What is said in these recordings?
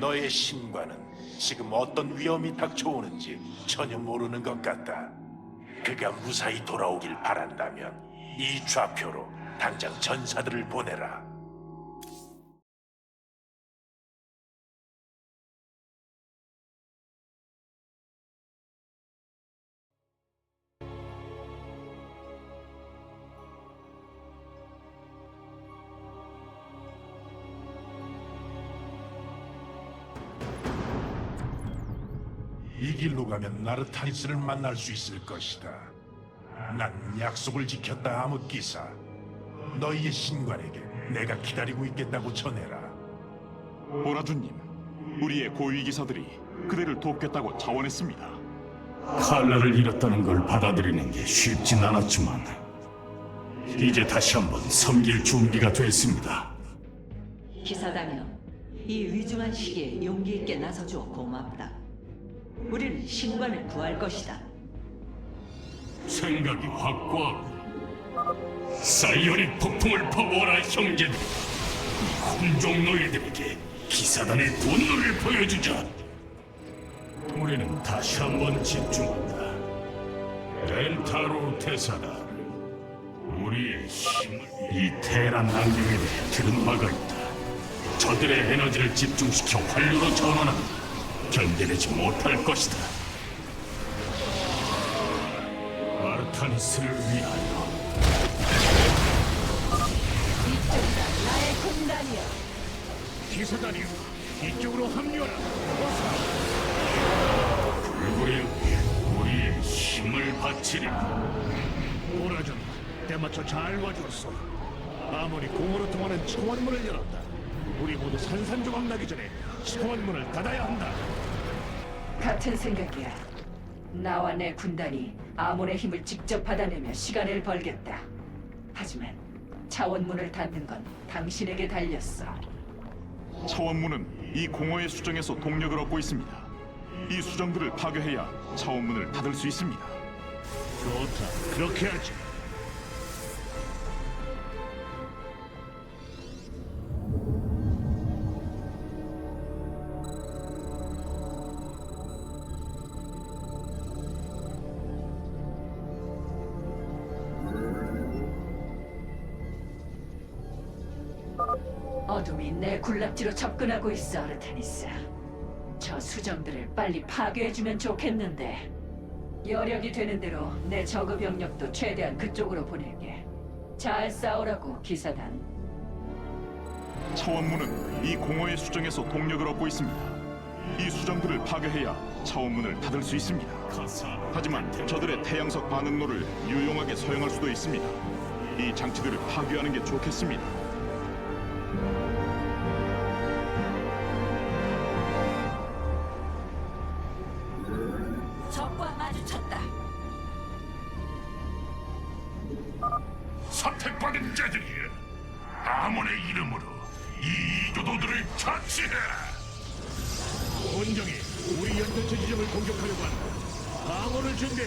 너의 신관은 지금 어떤 위험이 닥쳐오는지 전혀 모르는 것 같다. 그가 무사히 돌아오길 바란다면 이 좌표로 당장 전사들을 보내라. 이 길로 가면 나르타니스를 만날 수 있을 것이다. 난 약속을 지켰다, 암흑기사. 너희의 신관에게 내가 기다리고 있겠다고 전해라. 보라주님, 우리의 고위 기사들이 그대를 돕겠다고 자원했습니다. 칼날을 잃었다는 걸 받아들이는 게 쉽진 않았지만 이제 다시 한번 섬길 준비가 됐습니다. 기사단이여, 이 위중한 시기에 용기 있게 나서줘 고맙다. 우리는 신관을 구할 것이다. 생각이 확고하고 사이오닉 폭풍을 퍼부어라 형제들. 이 혼종 너희들에게 기사단의 분노를 보여주자. 우리는 다시 한번 집중한다. 렌타로 대사다. 우리의 힘을 이 테란 난경에 대해 들은 바가 있다. 저들의 에너지를 집중시켜 활류로 전환하면 견뎌내지 못할 것이다. 아르타니스를 위하여. 기사단이여 이쪽으로 합류하라. 불굴의 위에 우리의 힘을 바치리. 오라전 때맞춰 잘 와주었어 아무리 공으로 통하는 차원문을 열었다. 우리 모두 산산조각 나기 전에 차원문을 닫아야 한다 같은 생각이야. 나와 내 군단이 아몬의 힘을 직접 받아내며 시간을 벌겠다. 하지만 차원문을 닫는 건 당신에게 달렸어. 차원문은 이 공허의 수정에서 동력을 얻고 있습니다. 이 수정들을 파괴해야 차원문을 닫을 수 있습니다. 좋다 그렇게 하지 어둠이 내 군락지로 접근하고 있어, 아르타니스. 저 수정들을 빨리 파괴해주면 좋겠는데. 여력이 되는 대로 내 저그 병력도 최대한 그쪽으로 보낼게. 잘 싸우라고, 기사단. 차원문은 이 공허의 수정에서 동력을 얻고 있습니다. 이 수정들을 파괴해야 차원문을 닫을 수 있습니다. 하지만 저들의 태양석 반응로를 유용하게 사용할 수도 있습니다. 이 장치들을 파괴하는 게 좋겠습니다. 자들이여 아몬의 이름으로 이 이교도들을 처치해! 본정이 우리 연결체 지점을 공격하려고 한다 방어를 준비해.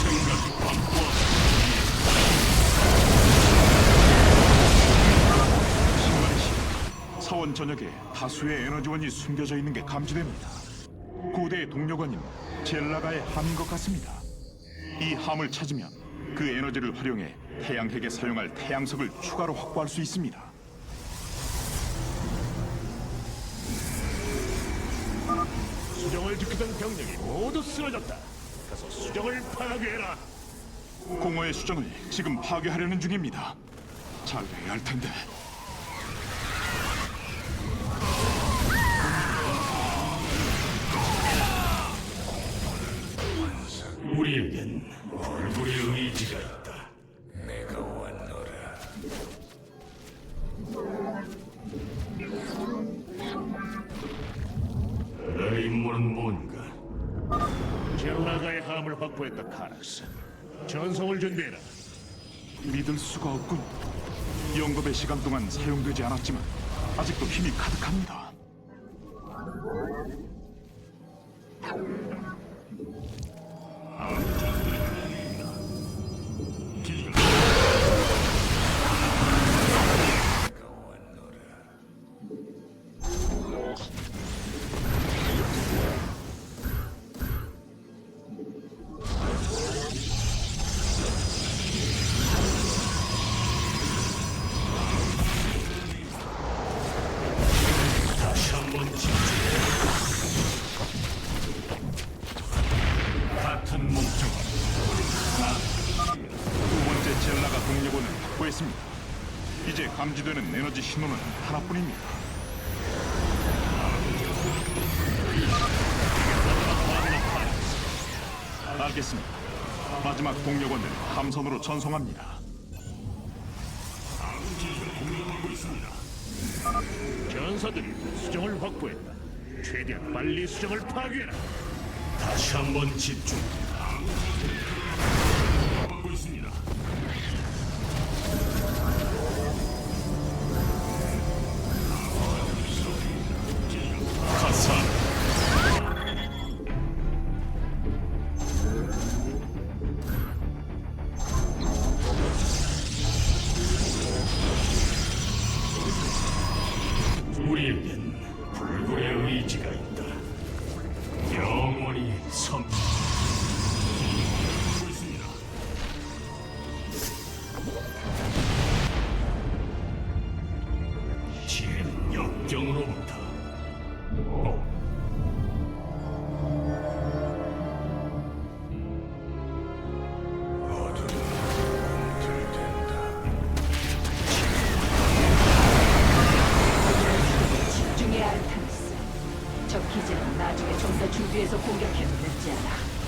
생각이 확고하고 사원 전역에 다수의 에너지원이 숨겨져 있는 게 감지됩니다. 고대의 동료관인 젤라가의 함인 것 같습니다. 이 함을 찾으면 그 에너지를 활용해 태양핵에 사용할 태양석을 추가로 확보할 수 있습니다. 수정을 지키던 병력이 모두 쓰러졌다 가서 수정을 파괴해라 공허의 수정을 지금 파괴하려는 중입니다. 잘 돼야 할 텐데. 불굴의 의지가 있다. 내가 왔노라. 내 임무는 뭔가? 젤라가의 함을 확보했다 카라스. 전성을 준비해라. 믿을 수가 없군. 영겁의 시간 동안 사용되지 않았지만 아직도 힘이 가득합니다. 감지되는 에너지 신호는 하나뿐입니다. 알겠습니다. 마지막 동력원을 함선으로 전송합니다. 전사들이 수정을 확보했다. 최대한 빨리 수정을 파괴해라. 다시 한번 집중. 준비해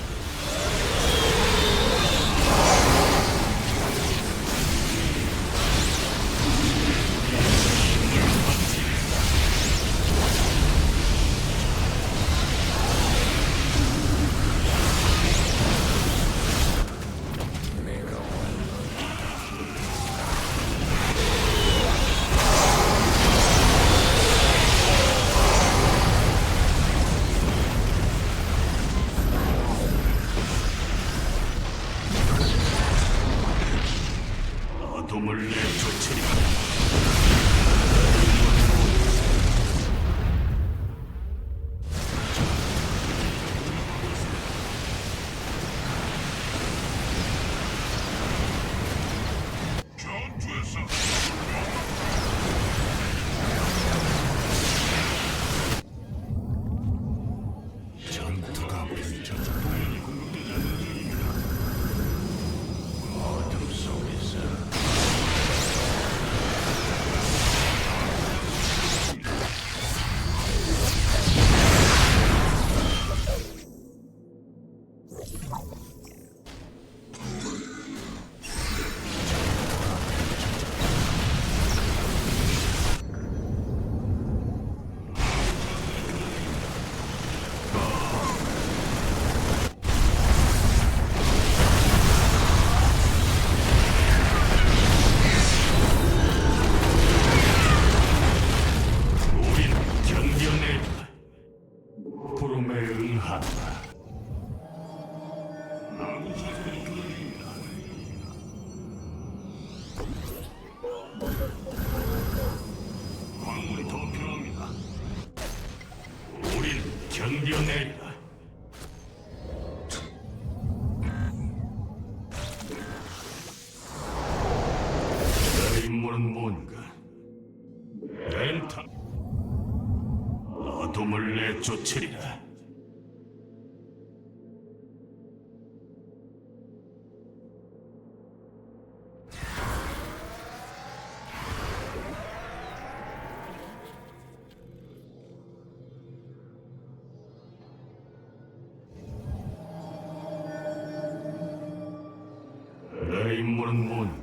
내 임무는 뭔가? 렌타. 어둠을 내쫓으리라. 내 임무는 뭔가?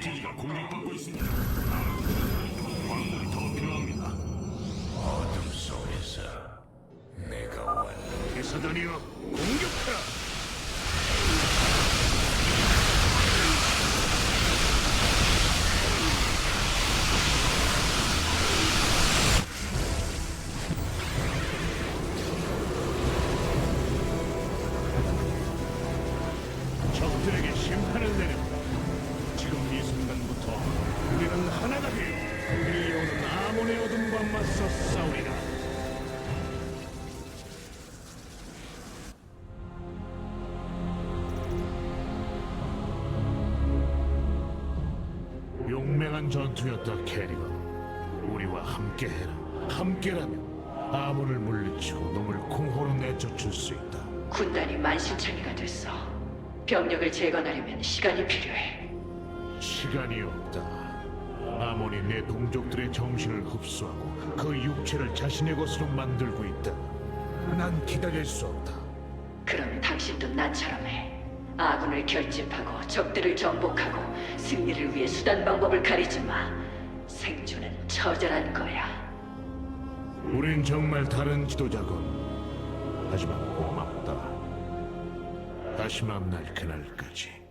기지가 공격받고 있습니다. 광물이 더 필요합니다. 어둠 속에서 내가 왔다. 대사단이여, 공 맞서 싸우리라 용맹한 전투였다 캐리건 우리와 함께해라 함께라면 아몬을 물리치고 놈을 공허로 내쫓을 수 있다 군단이 만신창이가 됐어. 병력을 재건하려면 시간이 필요해. 시간이 없다. 아몬이 내 동족들의 정신을 흡수하고 그 육체를 자신의 것으로 만들고 있다. 난 기다릴 수 없다. 그럼 당신도 나처럼 해. 아군을 결집하고 적들을 정복하고 승리를 위해 수단 방법을 가리지 마. 생존은 처절한 거야. 우린 정말 다른 지도자군. 하지만 고맙다. 다시 만날 그날까지.